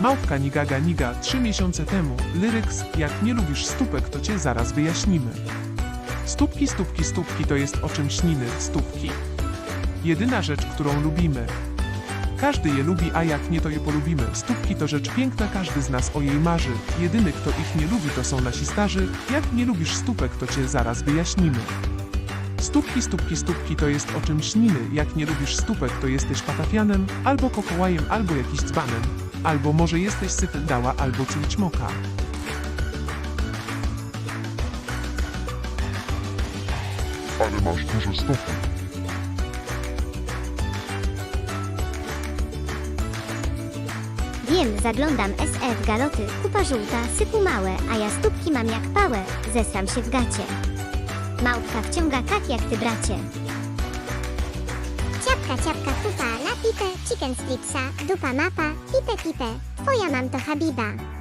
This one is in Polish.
Małpka Nigaga Niga trzy miesiące temu. Lyryks, jak nie lubisz stópek, to cię zaraz wyjaśnimy. Stópki, stópki, stópki to jest o czym śnimy, stópki. Jedyna rzecz, którą lubimy. Każdy je lubi, a jak nie to je polubimy. Stópki to rzecz piękna, każdy z nas o jej marzy. Jedyny, kto ich nie lubi, to są nasi starzy. Jak nie lubisz stópek, to cię zaraz wyjaśnimy. Stópki, stópki, stópki to jest o czym śnimy. Jak nie lubisz stópek, to jesteś patafianem, albo kokołajem, albo jakiś dzbanem. Albo może jesteś syfendała, albo ćmoka. Ale masz duże stopy. Wiem, zaglądam SF galoty, kupa żółta, sypu małe, a ja stópki mam jak pałę, zesram się w gacie. Małpka wciąga kak jak ty bracie. Ciapka, ciapka, pipę, chicken stripsa, dupa mapa, pipę, pipę, twoja mam to Habiba.